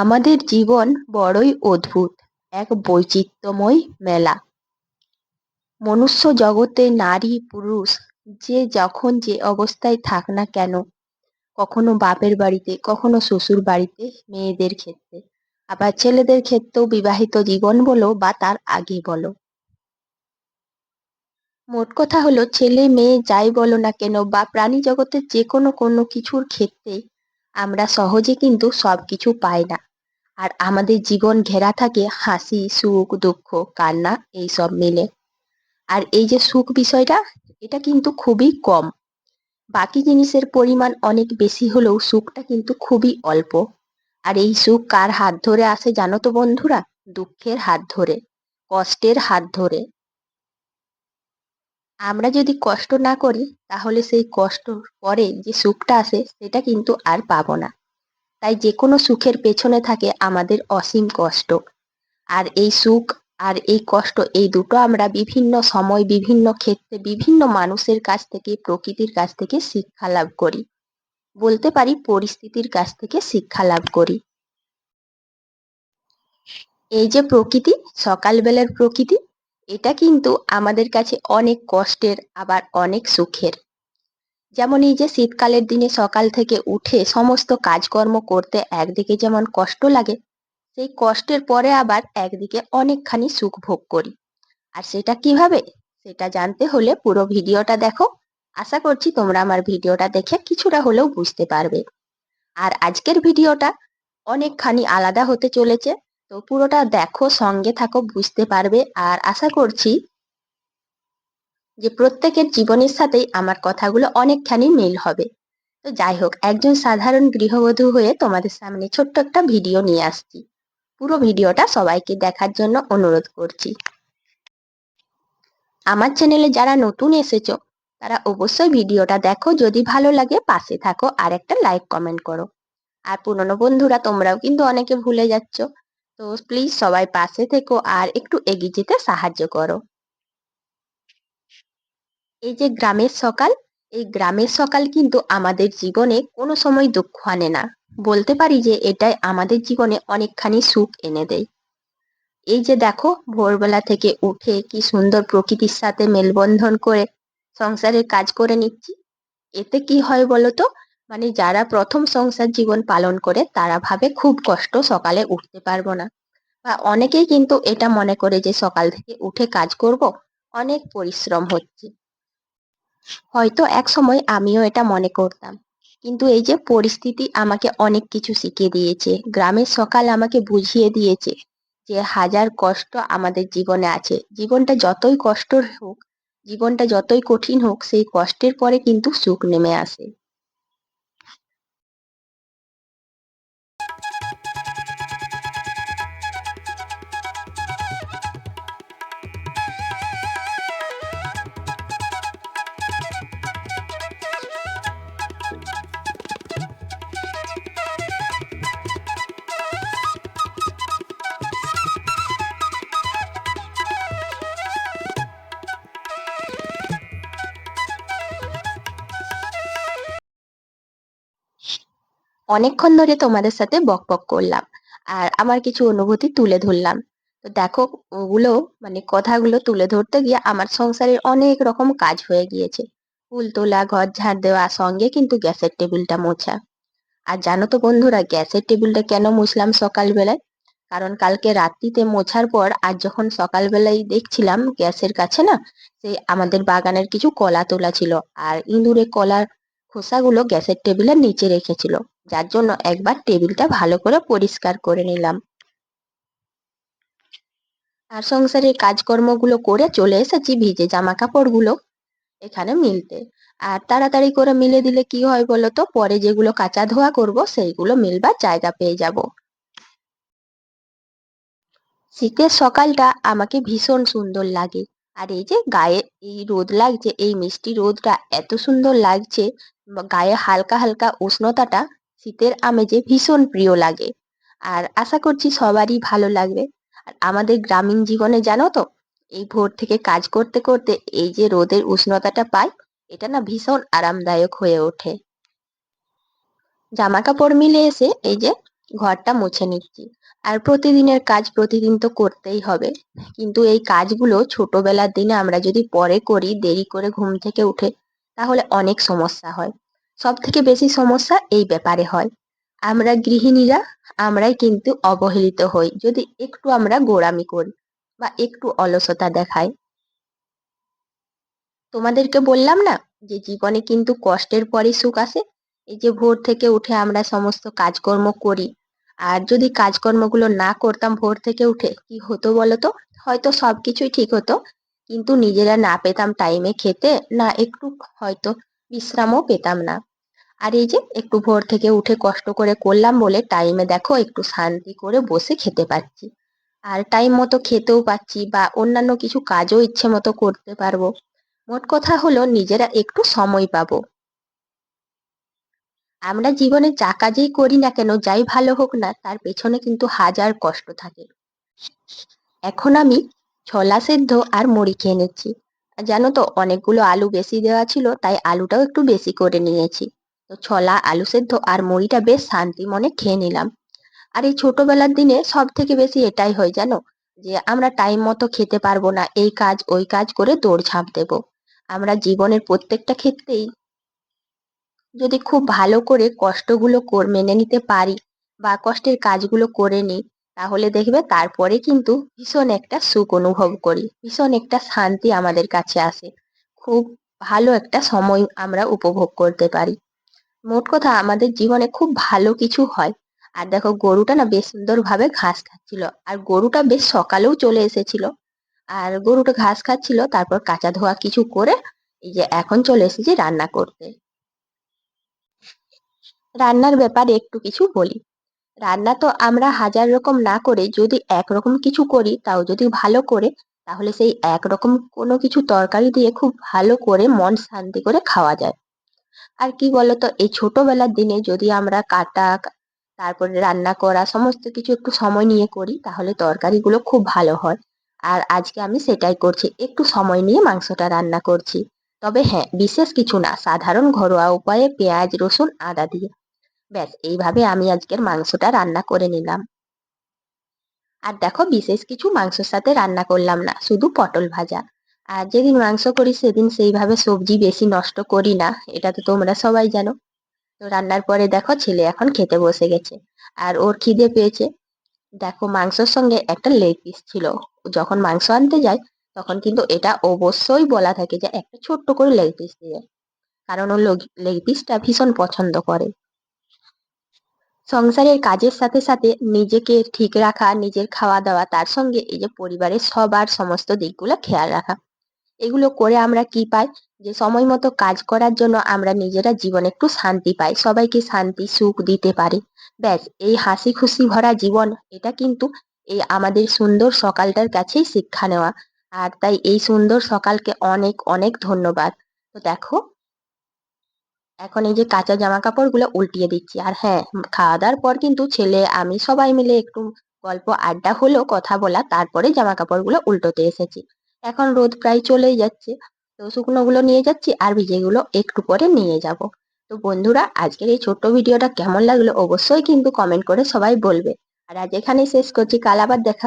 আমাদের জীবন বড়ই অদ্ভুত, এক বৈচিত্র্যময় মেলা। মনুষ্য জগতে নারী, পুরুষ, যে যখন যে অবস্থায় থাক না কেন, কখনো বাপের বাড়িতে, কখনো শ্বশুর বাড়িতে, মেয়েদের ক্ষেত্রে, আবার ছেলেদের ক্ষেত্রেও বিবাহিত জীবন বলো বা তার আগে বলো। মোট কথা হলো ছেলে মেয়ে যাই বলো না কেন বা প্রাণী জগতের যে কোনো কোনো কিছুর ক্ষেত্রে আমরা সহজে কিন্তু সব কিছু পাই না। আর আমাদের জীবন ঘেরা থাকে হাসি, সুখ, দুঃখ, কান্না এইসব মিলে। আর এই যে সুখ বিষয়টা, এটা কিন্তু খুবই কম। বাকি জিনিসের পরিমাণ অনেক বেশি হলেও সুখটা কিন্তু খুবই অল্প। আর এই সুখ কার হাত ধরে আসে জানো তো বন্ধুরা? দুঃখের হাত ধরে, কষ্টের হাত ধরে। আমরা যদি কষ্ট না করি, তাহলে সেই কষ্ট পরে যে সুখটা আসে সেটা কিন্তু আর পাবো না। তাই যে কোনো সুখের পেছনে থাকে আমাদের অসীম কষ্ট। আর এই সুখ আর এই কষ্ট, এই দুটো আমরা বিভিন্ন সময়, বিভিন্ন ক্ষেত্রে, বিভিন্ন মানুষের কাছ থেকে, প্রকৃতির কাছ থেকে শিক্ষা লাভ করি। বলতে পারি পরিস্থিতির কাছ থেকে শিক্ষা লাভ করি। এই যে প্রকৃতি, সকালবেলার প্রকৃতি এটা কিন্তু আমাদের কাছে অনেক কষ্টের, আবার অনেক সুখের। যেমন এই যে শীতকালের দিনে সকাল থেকে উঠে সমস্ত কাজকর্ম করতে একদিকে যেমন কষ্ট লাগে, সেই কষ্টের পরে আবার একদিকে অনেকখানি সুখ ভোগ করি। আর সেটা কীভাবে? সেটা জানতে হলে পুরো ভিডিওটা দেখো। আশা করছি তোমরা আমার ভিডিওটা দেখে কিছুটা হলেও বুঝতে পারবে। আর আজকের ভিডিওটা অনেকখানি আলাদা হতে চলেছে। তো পুরোটা দেখো, সঙ্গে থাকো, বুঝতে পারবে। আর আশা করছি যে প্রত্যেকের জীবনের সাথেই আমার কথাগুলো অনেকখানি মিল হবে। তো যাই হোক, একজন সাধারণ গৃহবধূ হয়ে তোমাদের সামনে ছোট্ট একটা ভিডিও নিয়ে আসছি। পুরো ভিডিওটা সবাইকে দেখার জন্য অনুরোধ করছি। আমার চ্যানেলে যারা নতুন এসেছ, তারা অবশ্যই ভিডিওটা দেখো, যদি ভালো লাগে পাশে থাকো আর একটা লাইক কমেন্ট করো। আর পুরনো বন্ধুরা, তোমরাও কিন্তু অনেকে ভুলে যাচ্ছ। তো প্লিজ সবাই পাশে থেকো আর একটু এগিয়ে যেতে সাহায্য করো। এই যে গ্রামের সকাল, এই গ্রামের সকাল কিন্তু আমাদের জীবনে কোনো সময় দুঃখ আনে না। বলতে পারি যে এটাই আমাদের জীবনে অনেকখানি সুখ এনে দেয়। এই যে দেখো, ভোরবেলা থেকে উঠে কি সুন্দর প্রকৃতির সাথে মেলবন্ধন করে সংসারের কাজ করে নিচ্ছি। এতে কি হয় বলতো মানে যারা প্রথম সংসার জীবন পালন করে, তারা ভাবে খুব কষ্ট সকালে উঠতে পারব না। বা অনেকেই কিন্তু এটা মনে করে যে সকাল থেকে উঠে কাজ করব, অনেক পরিশ্রম হচ্ছে। হয়তো এক সময় আমিও এটা মনে করতাম। কিন্তু এই যে পরিস্থিতি আমাকে অনেক কিছু শিখিয়ে দিয়েছে। গ্রামের সকাল আমাকে বুঝিয়ে দিয়েছে যে হাজার কষ্ট আমাদের জীবনে আছে। জীবনটা যতই কষ্টর হোক, জীবনটা যতই কঠিন হোক, সেই কষ্টের পরে কিন্তু সুখ নেমে আসে। অনেকক্ষণ ধরে তোমাদের সাথে বক বক করলাম। আর আমার কিছু অনুভূতি তুলে ধরলাম। তো দেখো, ওগুলো মানে কথাগুলো তুলে ধরতে গিয়ে আমার সংসারের অনেক রকম কাজ হয়ে গিয়েছে। ফুল তোলা, ঘর ঝাড় দেওয়া, সঙ্গে কিন্তু গ্যাসের টেবিলটা মোছা। আর জানো তো বন্ধুরা, গ্যাসের টেবিলটা কেন মুছলাম সকালবেলায়? কারণ কালকে রাত্রিতে মোছার পর আর যখন সকালবেলায় দেখছিলাম গ্যাসের কাছে না সে আমাদের বাগানের কিছু কলা তোলা ছিল। আর ইঁদুরে কলার খোসাগুলো গ্যাসের টেবিলের নিচে রেখেছিল। যার জন্য একবার টেবিলটা ভালো করে পরিষ্কার করে নিলাম। আর সংসারের কাজকর্মগুলো করে চলে এসেছি ভিজে জামা কাপড়গুলো এখানে মিলতে। আর তাড়াতাড়ি করে মিলে দিলে কি হয় বলো তো? পরে যেগুলো কাঁচা ধোয়া করব, সেইগুলো মিলবার জায়গা পেয়ে যাব। শীতের সকালটা আমাকে ভীষণ সুন্দর লাগে। আর এই যে গায়ে এই রোদ লাগছে, এই মিষ্টি রোদটা এত সুন্দর লাগছে, গায়ে হালকা হালকা উষ্ণতাটা শীতের আমেজে ভীষণ প্রিয় লাগে। আর আশা করছি সবারই ভালো লাগবে। আর আমাদের গ্রামীণ জীবনে জানো তো, এই ভোর থেকে কাজ করতে করতে এই যে রোদের উষ্ণতাটা পাই, এটা না ভীষণ আরামদায়ক হয়ে ওঠে। জামা কাপড় মিলে এসে এই যে ঘরটা মুছে নিচ্ছি। আর প্রতিদিনের কাজ প্রতিদিন তো করতেই হবে। কিন্তু এই কাজগুলো ছোটবেলার দিনে আমরা যদি পরে করি, দেরি করে ঘুম থেকে উঠে, তাহলে অনেক সমস্যা হয়। সব থেকে বেশি সমস্যা এই ব্যাপারে হয়। আমরা গৃহিণীরা, আমরাই কিন্তু অবহেলিত হই, যদি একটু আমরা গোড়ামি করি বা একটু অলসতা দেখাই। তোমাদেরকে বললাম না যে জীবনে কিন্তু কষ্টের পরই সুখ আসে? এই যে ভোর থেকে উঠে আমরা সমস্ত কাজকর্ম করি। আর যদি কাজকর্মগুলো না করতাম ভোর থেকে উঠে, কি হতো বলতো? হয়তো সবকিছুই ঠিক হতো। কিন্তু নিজেরা না পেতাম টাইমে খেতে, না একটু হয়তো বিশ্রামও পেতাম না। আর এই যে একটু ভোর থেকে উঠে কষ্ট করে করলাম বলে টাইমে দেখো একটু শান্তি করে বসে খেতে পাচ্ছি আর টাইম মতো খেতেও পাচ্ছি বা অন্যান্য কিছু কাজও ইচ্ছে মতো করতে পারব। মোট কথা হলো নিজেরা একটু সময় পাবো। আমরা জীবনে যা কাজেই করি না কেন, যাই ভালো হোক না, তার পেছনে কিন্তু হাজার কষ্ট থাকে। এখন আমি ছোলা সেদ্ধ আর মুড়ি খেয়ে নিচ্ছি। জানো তো, অনেকগুলো আলু বেশি দেওয়া ছিল, তাই আলুটাও একটু বেশি করে নিয়েছি। তো ছোলা, আলু সেদ্ধ আর মুড়িটা বেশ শান্তি মনে খেয়ে নিলাম। আর এই ছোটবেলার দিনে সব থেকে বেশি এটাই হয় জানো? যে আমরা টাইম মতো খেতে পারব না, এই কাজ, ওই কাজ করে দৌড়ঝাঁপ দেবো। আমরা জীবনের প্রত্যেকটা ক্ষেত্রেই যদি খুব ভালো করে কষ্টগুলো মেনে নিতে পারি বা কষ্টের কাজগুলো করে নিই, তাহলে দেখবে তারপরে কিন্তু ভীষণ একটা সুখ অনুভব করি। ভীষণ একটা শান্তি আমাদের কাছে আসে। খুব ভালো একটা সময় আমরা উপভোগ করতে পারি। মোট কথা আমাদের জীবনে খুব ভালো কিছু হয়। আর দেখো, গরুটা না বেশ সুন্দরভাবে ঘাস খাচ্ছিল। আর গরুটা বেশ সকালেও চলে এসেছিল। আর গরুটা ঘাস খাচ্ছিল, তারপর কাঁচা ধোয়া কিছু করে এই যে এখন চলে এসেছি রান্না করতে। রান্নার ব্যাপারে একটু কিছু বলি। রান্না তো আমরা হাজার রকম না করে যদি একরকম কিছু করি, তাও যদি ভালো করে, তাহলে সেই একরকম কোনো কিছু তরকারি দিয়ে খুব ভালো করে মন শান্তি করে খাওয়া যায়। আর কি বলতো, এই ছোটবেলার দিনে যদি আমরা কাটা, তারপরে রান্না করা, সমস্ত কিছু একটু সময় নিয়ে করি, তাহলে তরকারিগুলো খুব ভালো হয়। আর আজকে আমি সেটাই করছি, একটু সময় নিয়ে মাংসটা রান্না করছি। তবে হ্যাঁ বিশেষ কিছু না, সাধারণ ঘরোয়া উপায়ে পেঁয়াজ, রসুন, আদা দিয়ে। ব্যাস, এইভাবে আমি আজকের মাংসটা রান্না করে নিলাম। আর দেখো, বিশেষ কিছু মাংসের সাথে রান্না করলাম না, শুধু পটল ভাজা। আর যেদিন মাংস করি সেদিন সেইভাবে সবজি বেশি নষ্ট করি না, এটা তো তোমরা সবাই জানো। তো রান্নার পরে দেখো ছেলে এখন খেতে বসে গেছে, আর ওর খিদে পেয়েছে। দেখো মাংসর সঙ্গে একটা লেগ পিস ছিল, যখন মাংস আনতে যায় তখন কিন্তু এটা অবশ্যই বলা থাকে যে একটা ছোট্ট করে লেগ পিস দিয়ে, কারণ ও লেগ পিসটা ভীষণ পছন্দ করে। সংসারের কাজের সাথে সাথে নিজেকে ঠিক রাখা, নিজের খাওয়া দাওয়া, তার সঙ্গে এই যে পরিবারের সবার সমস্ত দিকগুলো খেয়াল রাখা। এগুলো করে আমরা কি পাই? যে সময় মতো কাজ করার জন্য আমরা নিজেরা জীবনে একটু শান্তি পাই, সবাইকে শান্তি, সুখ দিতে পারি। ব্যাস, এই হাসি খুশি ভরা জীবন, এটা কিন্তু এই আমাদের সুন্দর সকালটার কাছেই শিক্ষা নেওয়া। আর তাই এই সুন্দর সকালকে অনেক অনেক ধন্যবাদ। তো দেখো, এখন এই যে কাঁচা জামা কাপড়গুলো উল্টিয়ে দিচ্ছি। আর হ্যাঁ খাওয়া দাওয়ার পর কিন্তু ছেলে, আমি সবাই মিলে একটু গল্প, আড্ডা হলো কথা বলা, তারপরে জামা কাপড়গুলো উল্টোতে এসেছি। এখন রোদ প্রায় চলেই যাচ্ছে। তো শুকনোগুলো নিয়ে যাচ্ছি আর ভিজেগুলো একটু পরে নিয়ে যাব। তো বন্ধুরা, আজকের এই ছোট্ট ভিডিওটা কেমন লাগল অবশ্যই কিন্তু কমেন্ট করে সবাই বলবে। আর আজ এখানেই শেষ করছি। কাল আবার দেখা